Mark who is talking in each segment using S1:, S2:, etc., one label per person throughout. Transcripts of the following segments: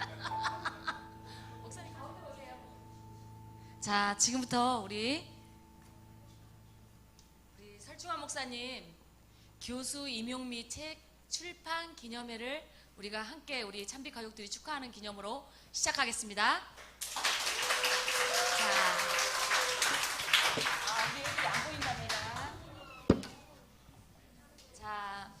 S1: 목사님 가운데 오세요. 자 지금부터 우리 우리 설중환 목사님 교수 임용 및 책 출판 기념회를 우리가 함께 우리 참비 가족들이 축하하는 기념으로 시작하겠습니다. 자, 아,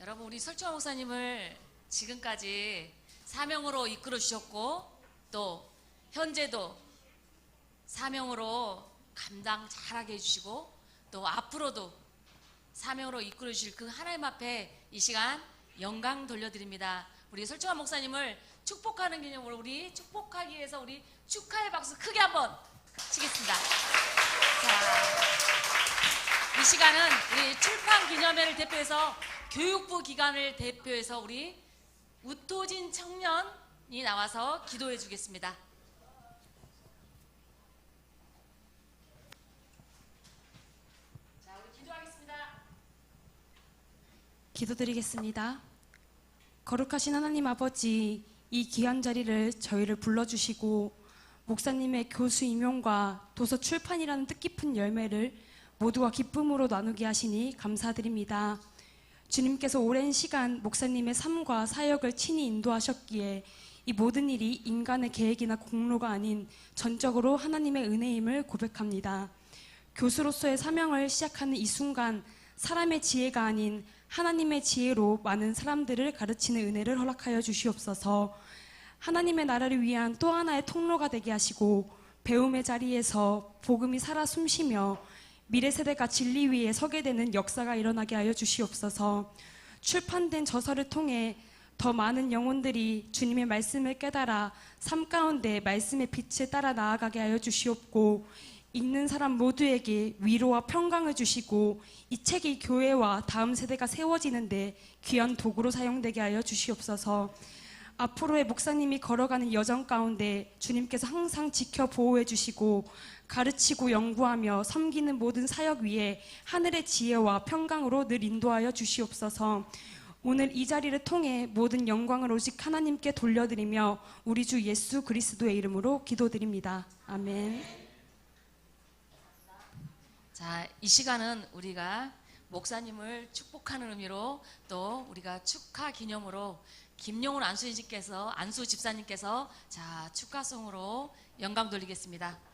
S1: 여러분 우리 설중환 목사님을 지금까지 사명으로 이끌어 주셨고 또 현재도 사명으로 감당 잘하게 해주시고 또 앞으로도 사명으로 이끌어 주실 그 하나님 앞에 이 시간 영광 돌려드립니다. 우리 설정한 목사님을 축복하는 기념으로 우리 축복하기 위해서 우리 축하의 박수 크게 한번 치겠습니다. 자, 이 시간은 우리 출판 기념회를 대표해서 교육부 기관을 대표해서 우리 우토진 청년이 나와서 기도해 주겠습니다. 자, 우리 기도하겠습니다.
S2: 기도드리겠습니다. 거룩하신 하나님 아버지, 이 귀한 자리를 저희를 불러주시고 목사님의 교수 임용과 도서 출판이라는 뜻깊은 열매를 모두가 기쁨으로 나누게 하시니 감사드립니다. 주님께서 오랜 시간 목사님의 삶과 사역을 친히 인도하셨기에 이 모든 일이 인간의 계획이나 공로가 아닌 전적으로 하나님의 은혜임을 고백합니다. 교수로서의 사명을 시작하는 이 순간 사람의 지혜가 아닌 하나님의 지혜로 많은 사람들을 가르치는 은혜를 허락하여 주시옵소서. 하나님의 나라를 위한 또 하나의 통로가 되게 하시고 배움의 자리에서 복음이 살아 숨쉬며 미래 세대가 진리 위에 서게 되는 역사가 일어나게 하여 주시옵소서. 출판된 저서를 통해 더 많은 영혼들이 주님의 말씀을 깨달아 삶 가운데 말씀의 빛을 따라 나아가게 하여 주시옵고 읽는 사람 모두에게 위로와 평강을 주시고 이 책이 교회와 다음 세대가 세워지는데 귀한 도구로 사용되게 하여 주시옵소서. 앞으로의 목사님이 걸어가는 여정 가운데 주님께서 항상 지켜 보호해 주시고 가르치고 연구하며 섬기는 모든 사역 위에 하늘의 지혜와 평강으로 늘 인도하여 주시옵소서. 오늘 이 자리를 통해 모든 영광을 오직 하나님께 돌려드리며 우리 주 예수 그리스도의 이름으로 기도드립니다. 아멘.
S1: 자, 이 시간은 우리가 목사님을 축복하는 의미로 또 우리가 축하 기념으로 김용훈 안수인님께서 안수 집사님께서 자 축하송으로 영광 돌리겠습니다.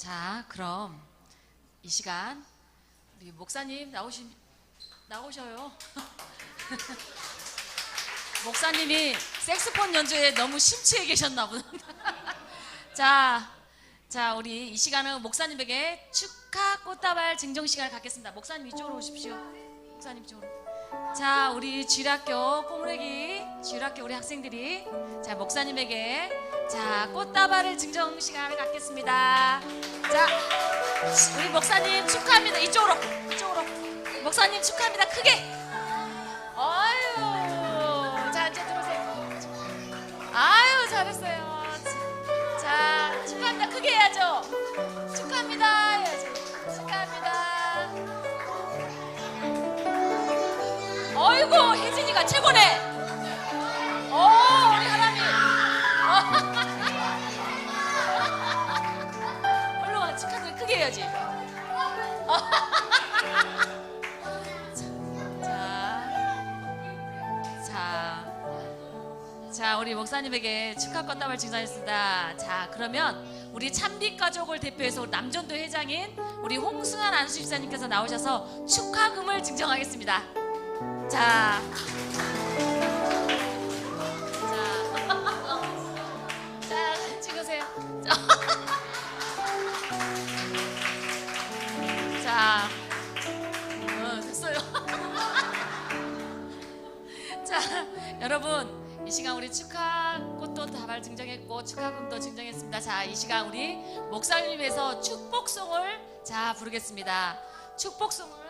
S1: 자, 그럼 이 시간 우리 목사님 나오시 나오셔요. 목사님이 색스폰 연주에 너무 심취해 계셨나 보다. 자, 자, 우리 이 시간은 목사님에게 축하 꽃다발 증정 시간을 갖겠습니다. 목사님 이쪽으로 오십시오. 목사님 이쪽으로. 자, 우리 쥐락교 꼬무레기 쥐락교 우리 학생들이 자 목사님에게 자 꽃다발을 증정 시간을 갖겠습니다. 자, 우리 목사님 축하합니다. 이쪽으로, 이쪽으로. 목사님 축하합니다. 크게. 아유, 자 이제 들어오세요. 아유 잘했어요. 자 축하합니다. 크게 해야죠. 축하합니다. 혜진이가 최고네. 오 우리 하람이. 얼른 와 축하드려 크게 해야지. 자, 자, 자 우리 목사님에게 축하 꽃다발 증정했습니다. 자 그러면 우리 참빛 가족을 대표해서 남전도 회장인 우리 홍승환 안수집사님께서 나오셔서 축하금을 증정하겠습니다. 자. 자, 자, 찍으세요. 자, 자, 어, 됐어요. 자, 여러분, 이 시간 우리 축하 꽃도 다발 증정했고 축하금도 증정했습니다. 자, 이 시간 우리 목사님 위해서 축복송을 자 부르겠습니다. 축복송은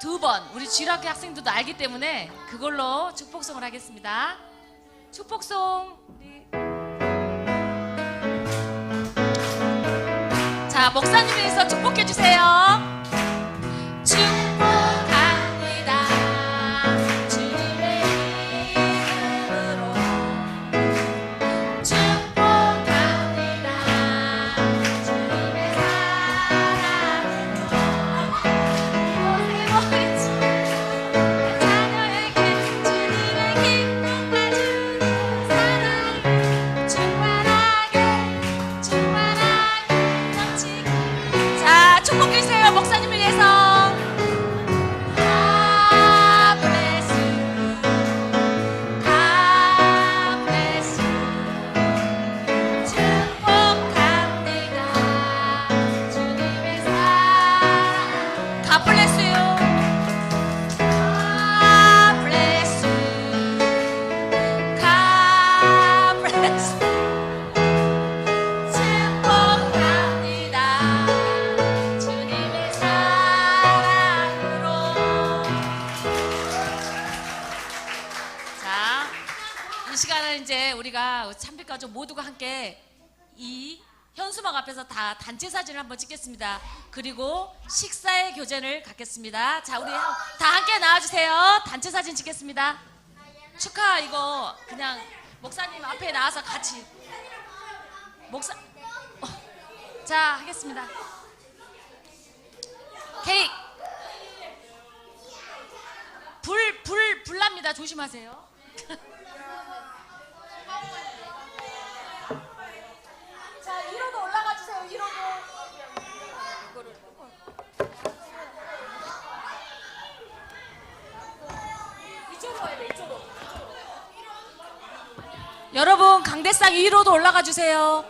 S1: 두 번 우리 쥐락교 학생들도 알기 때문에 그걸로 축복송을 하겠습니다. 축복송 자 목사님 위해서 축복해 주세요. 축복 다 단체 사진을 한번 찍겠습니다. 그리고 식사의 교제를 갖겠습니다. 자, 우리 한- 다 함께 나와주세요. 단체 사진 찍겠습니다. 축하 이거 그냥 목사님 앞에 나와서 같이 목사 어, 자 하겠습니다. 케이크 불 불 불납니다. 조심하세요. 자, 1호도 올라가 주세요. 1호도. 이쪽으로 가야 돼. 이쪽으로. 여러분, 강대상 1호도 올라가 주세요.